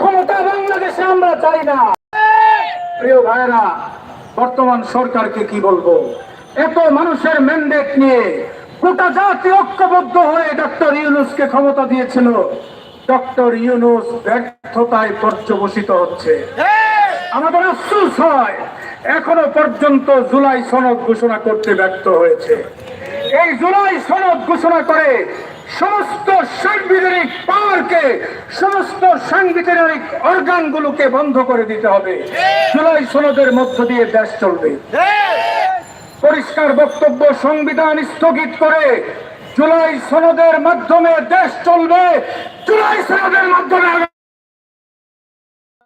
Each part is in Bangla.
ক্ষমতা বর্তমান সরকারকে কি বলব? এত মানুষের ম্যান্ডেট নিয়ে গোটা জাতি ঐক্যবদ্ধ হয়ে ডক্টর ইউনুসকে ক্ষমতা দিয়েছিল। ডক্টর ইউনুস ব্যর্থতায় পর্যবসিত হচ্ছে। আমাদের আফসোস হয়, এখনও পর্যন্ত জুলাই সনদ ঘোষণা করতে ব্যর্থ হয়েছে। এই জুলাই সনদ ঘোষণা করে সমস্ত সাংবিধানিক পাওয়ারকে সমস্ত সাংবিধানিক অর্গানগুলোকে বন্ধ করে দিতে হবে। জুলাই সনদের মধ্য দিয়ে দেশ চলবে। পরিষ্কার বক্তব্য সংবিধান স্থগিত করে জুলাই সনদের মাধ্যমে দেশ চলবে। জুলাই সনদের মাধ্যমে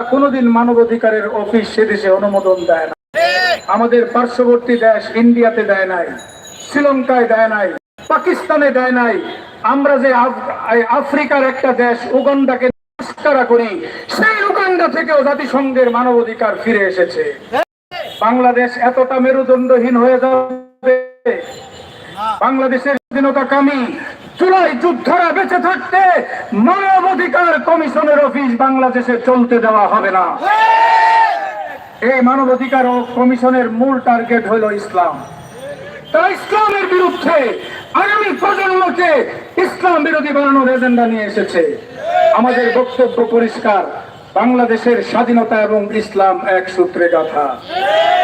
কোনোদিন মানবাধিকারের অফিস সে দেশে অনুমোদন দেয় না। আমাদের পার্শ্ববর্তী দেশ ইন্ডিয়াতে দেয় নাই, শ্রীলঙ্কায় দেয় নাই, পাকিস্তানে দেয় নাই আমরা যে আফ্রিকার একটা দেশ, উগান্ডাকে নমস্কারা করি, সেই উগান্ডা থেকেও জাতিসংঘের মানবাধিকার ফিরে এসেছে। বাংলাদেশ এতটা মেরুদণ্ডহীন হয়ে যাবে। বাংলাদেশের স্বাধীনতা কামী, জুলাই যুদ্ধরা বেঁচে থাকতে মানবাধিকার কমিশনের অফিস বাংলাদেশে চলতে দেওয়া হবে না। এই মানবাধিকার ও কমিশনের মূল টার্গেট হলো ইসলাম। তারা ইসলামের বিরুদ্ধে আগামী প্রজন্মকে ইসলাম বিরোধী বানানোর এজেন্ডা নিয়ে এসেছে। আমাদের বক্তব্য পরিষ্কার বাংলাদেশের স্বাধীনতা এবং ইসলাম এক সূত্রে গাথা।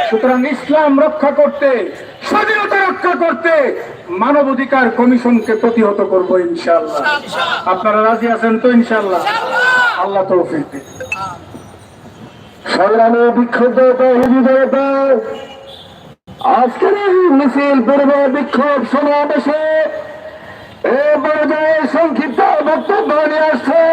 সুতরাং ইসলাম রক্ষা করতে স্বাধীনতা রক্ষা করতে মানবাধিকার কমিশনকে প্রতিহত করব ইনশাআল্লাহ। আপনারা রাজি আছেন তো ইনশাআল্লাহ? আল্লাহ তৌফিক। সংগ্রামে বিক্ষুব্ধ আজকের এই মিছিল পূর্ব বিক্ষোভ সমাবেশে এ পর্যায়ে সংক্ষিপ্ত বক্তব্য নিয়ে আসছেন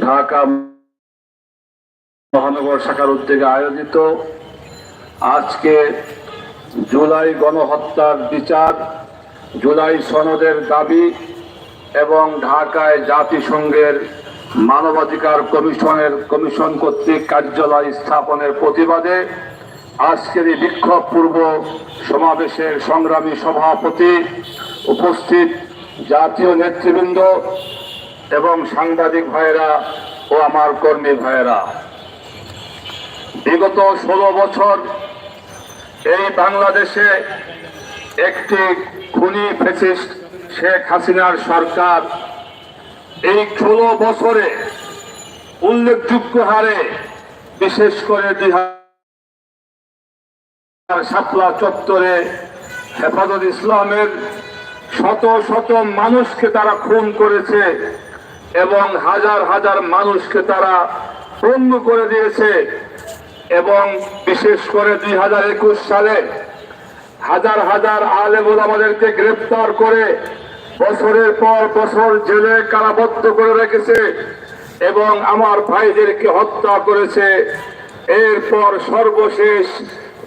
ঢাকা মহানগর শাখার উদ্যোগে আয়োজিত আজকে জুলাই গণহত্যার বিচার, জুলাই সনদের দাবি এবং ঢাকায় জাতিসংঘের মানবাধিকার কমিশনের কমিশন কর্তৃক কার্যালয় স্থাপনের প্রতিবাদে আজকের এই বিক্ষোভ পূর্ব সমাবেশের সংগ্রামী সভাপতি উপস্থিত জাতীয় নেতৃবৃন্দ এবং সাংবাদিক ভাইয়েরা ও আমার কর্মী ভাইয়েরা। বিগত ষোলো বছর এই বাংলাদেশে একটি খুনি ফেসিস্ট শেখ হাসিনার সরকার এই ষোলো বছরে উল্লেখযোগ্য হারে, বিশেষ করে দুই শাপলা চত্বরে হেফাজত ইসলামের শত শত মানুষকে তারা খুন করেছে এবং হাজার হাজার মানুষকে তারা পঙ্গু করে দিয়েছে এবং বিশেষ করে দুই হাজার একুশ সালে হাজার হাজার আলেমুল আমাদেরকে গ্রেপ্তার করে বছরের পর বছর জেলে কারাবদ্ধ করে রেখেছে এবং আমার ভাইদেরকে হত্যা করেছে। এরপর সর্বশেষ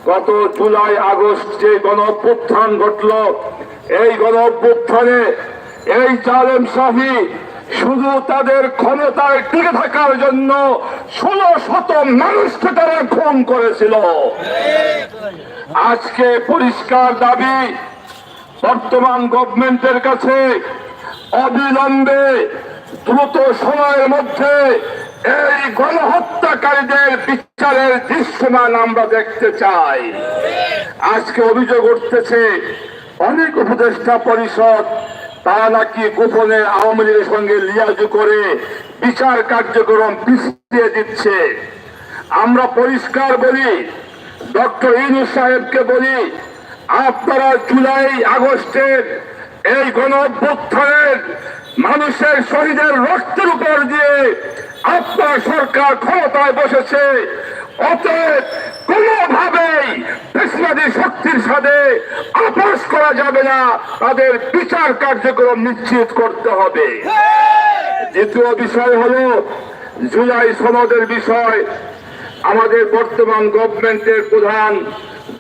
গত জুলাই, আগস্ট যে গণ অভ্যুত্থান ঘটল, এই গণ অভ্যুত্থানে এই জালেম শাহী শুধু তাদের ক্ষমতায় টিকে থাকার জন্য ষোলো শত মানুষকে তারা খুন করেছিল। আজকে পরিষ্কার দাবি বর্তমান গভর্নমেন্টের কাছে অবিলম্বে দ্রুত সময়ের মধ্যে এই গণহত্যাকারীদের বিচারের দৃশ্যমান আমরা দেখতে চাই। আজকে অভিযোগ উঠতেছে, অনেক উপদেষ্টা পরিষদ, তারা নাকি গোপনে আওয়ামী লীগের সঙ্গে লিয়াজু করে বিচার কার্যক্রম পিছিয়ে দিচ্ছে। আমরা পরিষ্কার বলি, ডক্টর ইনু সাহেবকে বলি আপনারা জুলাই, আগস্টের এই গণ অভ্যুত্থানের মানুষের শহীদের রক্তের উপর দিয়ে আপনার সরকার ক্ষমতায় বসেছে। অতএব কোনোভাবেই পেশমাদি শক্তির সাথে আপোষ করা যাবে না। তাদের বিচার কার্যক্রম নিশ্চিত করতে হবে। দ্বিতীয় বিষয় হলো জুলাই সনদের বিষয়। আমাদের বর্তমান গভর্নমেন্টের প্রধান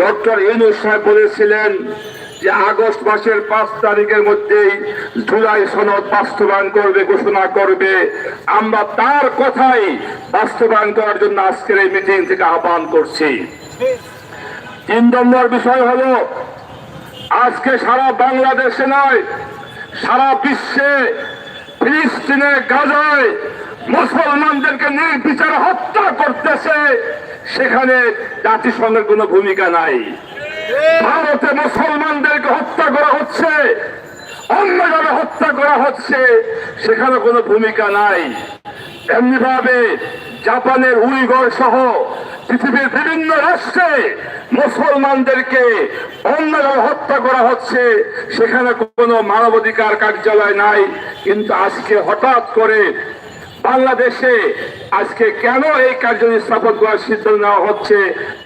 ডক্টর ইউনুস সাহেব বলেছিলেন যে আগস্ট মাসের পাঁচ তারিখের মধ্যেই জুলাই সনদ বাস্তবায়ন করবে, ঘোষণা করবে। আমরা তার কথাই বাস্তবায়ন করার জন্য আজকের এই মিটিং থেকে আহ্বান করছি। তিন নম্বর বিষয় হলো, আজকে সারা বাংলাদেশে নয়, সারা বিশ্বে ফিলিস্তিনে, গাজায় মুসলমানদেরকে নির্বিচারে হত্যা করতেছে, সেখানে জাতিসংঘের কোনো ভূমিকা নাই। ভারতে মুসলমানদেরকে হত্যা করা হচ্ছে, অন্যভাবে হত্যা করা হচ্ছে, সেখানে কোনো ভূমিকা নাই। এমনি ভাবে জাপানের উইগর সহ পৃথিবীর বিভিন্ন রাষ্ট্রে মুসলমানদেরকে অন্যভাবে হত্যা করা হচ্ছে, সেখানে কোনো মানবাধিকার কার্যালয় নাই। কিন্তু আজকে হঠাৎ করে বাংলাদেশে আজকে কেন এই কার্যালয় স্থাপন করার সিদ্ধান্ত নেওয়া হচ্ছে,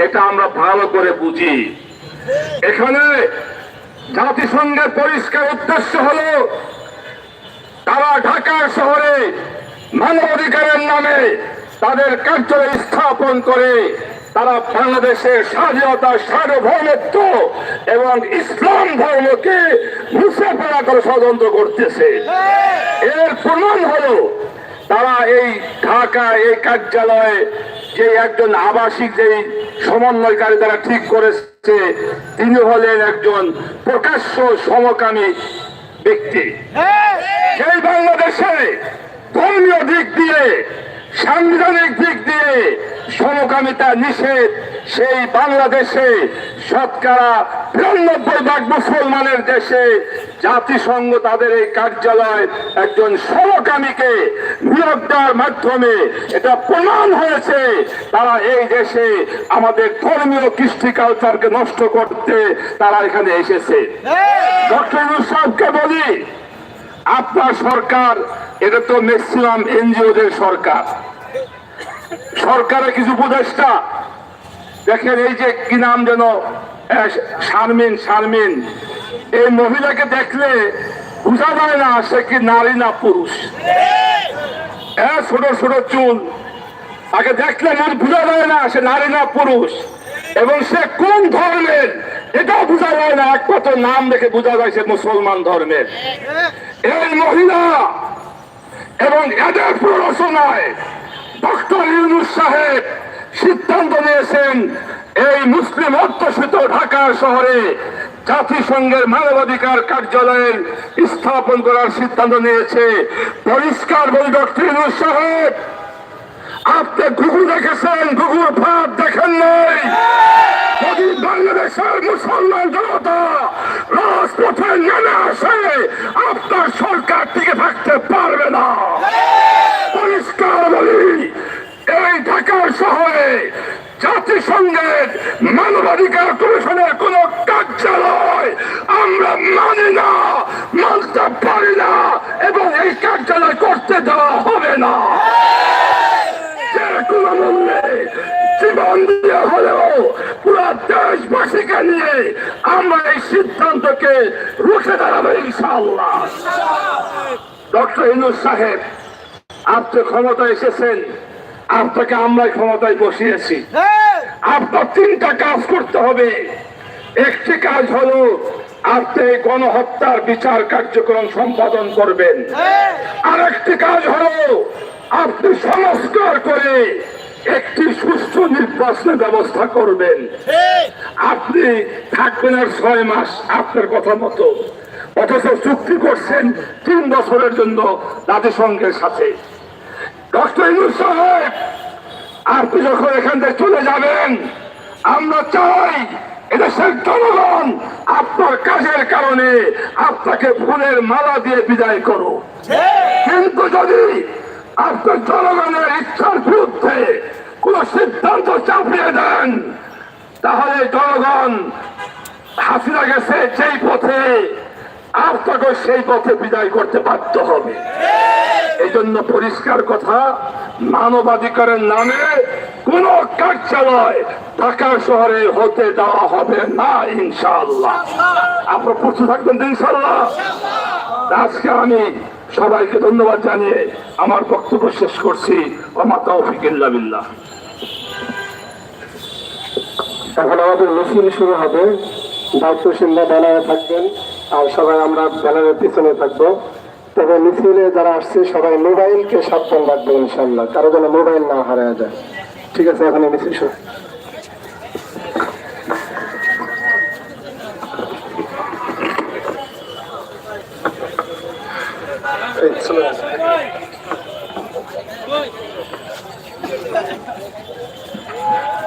এটা আমরা ভালো করে বুঝি। এখানে জাতিসংঘের পরিষ্কার উদ্দেশ্য হলো, তারা ঢাকা শহরে মানবাধিকারের নামে তাদের কার্যালয় স্থাপন করে, তারা বাংলাদেশের স্বাধীনতা, সার্বভৌমত্ব এবং ইসলাম ধর্মকে মুছে ফেলা করে ষড়যন্ত্র করতেছে। এর প্রমাণ হলো তারা এই ঢাকা এই কার্যালয়ে যে একজন আবাসিক যেই সমন্বয়কারী তারা ঠিক করেছে তিনি হলেন একজন প্রকাশ্য সমকামী ব্যক্তি। সেই বাংলাদেশে ধর্মীয় দিক দিয়ে সাংবিধানিক দিক দিয়ে সমকামিতা নিষেধ সেই বাংলাদেশে শতকরা বিরানব্বই ভাগ মুসলমানের দেশে জাতিসংঘ তাদের এই কার্যালয় একজন সমকামীকে নিয়োগ দেওয়ার মাধ্যমে এটা প্রমাণ হয়েছে। তারা এই দেশে আমাদের ধর্মীয় কৃষ্টি কালচারকে নষ্ট করতে তারা এখানে এসেছে। ডক্টর সাহেবকে বলি আপনার সরকার, এটা তো ম্যাক্সিমাম এনজিওদের সরকার। সরকারের কিছু উপদেষ্টা, দেখেন এই যে কি নাম যেন শারমিন শারমিন। এই মহিলাকে দেখলে বোঝা যায় না সে কি নারী না পুরুষ। হ্যাঁ ছোট ছোট চুল। আগে দেখলে মন বোঝা যায় না সে নারী না পুরুষ। এবং সে কোন ধর্মের? এটাও বোঝা যায় না, একমাত্র নাম দেখে বোঝা যায় সে মুসলমান ধর্মের। এই মহিলা এবং এদের প্ররোচনায় ডক্টর ইউনুস সাহেব সিদ্ধান্ত নিয়েছেন, এই মুসলিম অধ্যুষিত ঢাকা শহরে জাতিসংঘের মানবাধিকার কার্যালয়ের স্থাপন করার সিদ্ধান্ত নিয়েছে। পরিষ্কার বলি, ডক্টর ইউনুস সাহেব। আপনি ঘুঘু দেখেছেন, ঘুঘুর ভাত দেখেন নাই। যদি বাংলাদেশের মুসলমান জনতা রাজপথে নেমে আসে, আপনার সরকার টিকে থাকতে পারবে না। পরিষ্কার বলি, এই ঢাকার শহরে জাতিসংঘের মানবাধিকার কমিশনের কোন কার্যালয় আমরা মানি না, মানতে পারি না, এবং এই কার্যালয় করতে দেওয়া হবে না। কোনো মূল্যে জীবন দিয়ে হলেও পুরো দেশবাসীকে নিয়ে আমরা এই সিদ্ধান্তকে রুখে দাঁড়াবো ইনশাআল্লাহ ডক্টর ইনুস সাহেব আপনি ক্ষমতায় এসেছেন আপনাকে আমরাই ক্ষমতায় বসিয়েছি। আপনার তিনটা কাজ করতে হবে। একটি কাজ হলো আপনি এই গণহত্যার বিচার কার্যক্রম সম্পাদন করবেন। আরেকটি কাজ হলো আপনি সংস্কার করে একটি সুষ্ঠু নির্বাচনের ব্যবস্থা করবেন। আপনি থাকবেন আর ছয় মাস আপনার কথা মতো। অথচ চুক্তি করছেন তিন বছরের জন্য জাতিসংঘের সাথে। ডক্টর ইনুস সাহেব আপনি যখন এখান থেকে চলে যাবেন আমরা চাই এদেশের জনগণ আপনার কাজের কারণে আপনাকে ফুলের মালা দিয়ে বিদায় করো কিন্তু যদি আপনার জনগণের ইচ্ছার বিরুদ্ধে কোন সিদ্ধান্ত চাপিয়ে দেন। তাহলে জনগণ হাসিনা গেছে যেই পথে আপনাকে সেই পথে বিদায় করতে বাধ্য হবে। এই জন্য পরিষ্কার কথা, মানবাধিকারের নামে কোন কার্যালয় ঢাকা শহরে হতে দেওয়া হবে না, ইনশাআল্লাহ। আপনারা প্রস্তুত থাকবেন তো, ইনশাআল্লাহ? আজকে আমি সবাইকে ধন্যবাদ জানিয়ে আমার বক্তব্য শেষ করছি। ওমা এখন আমাদের মিছিল শুরু হবে। দায়িত্বশীলরা ব্যানারে থাকবেন আর সবাই আমরা ব্যানারের পিছনে থাকব। তবে মিছিলে যারা আসছে, সবাই মোবাইলকে সাবধান রাখবে ইনশাল্লাহ কারও যেন মোবাইল না হারায় যায়। ঠিক আছে, এখন মিছিল শুরু। এই।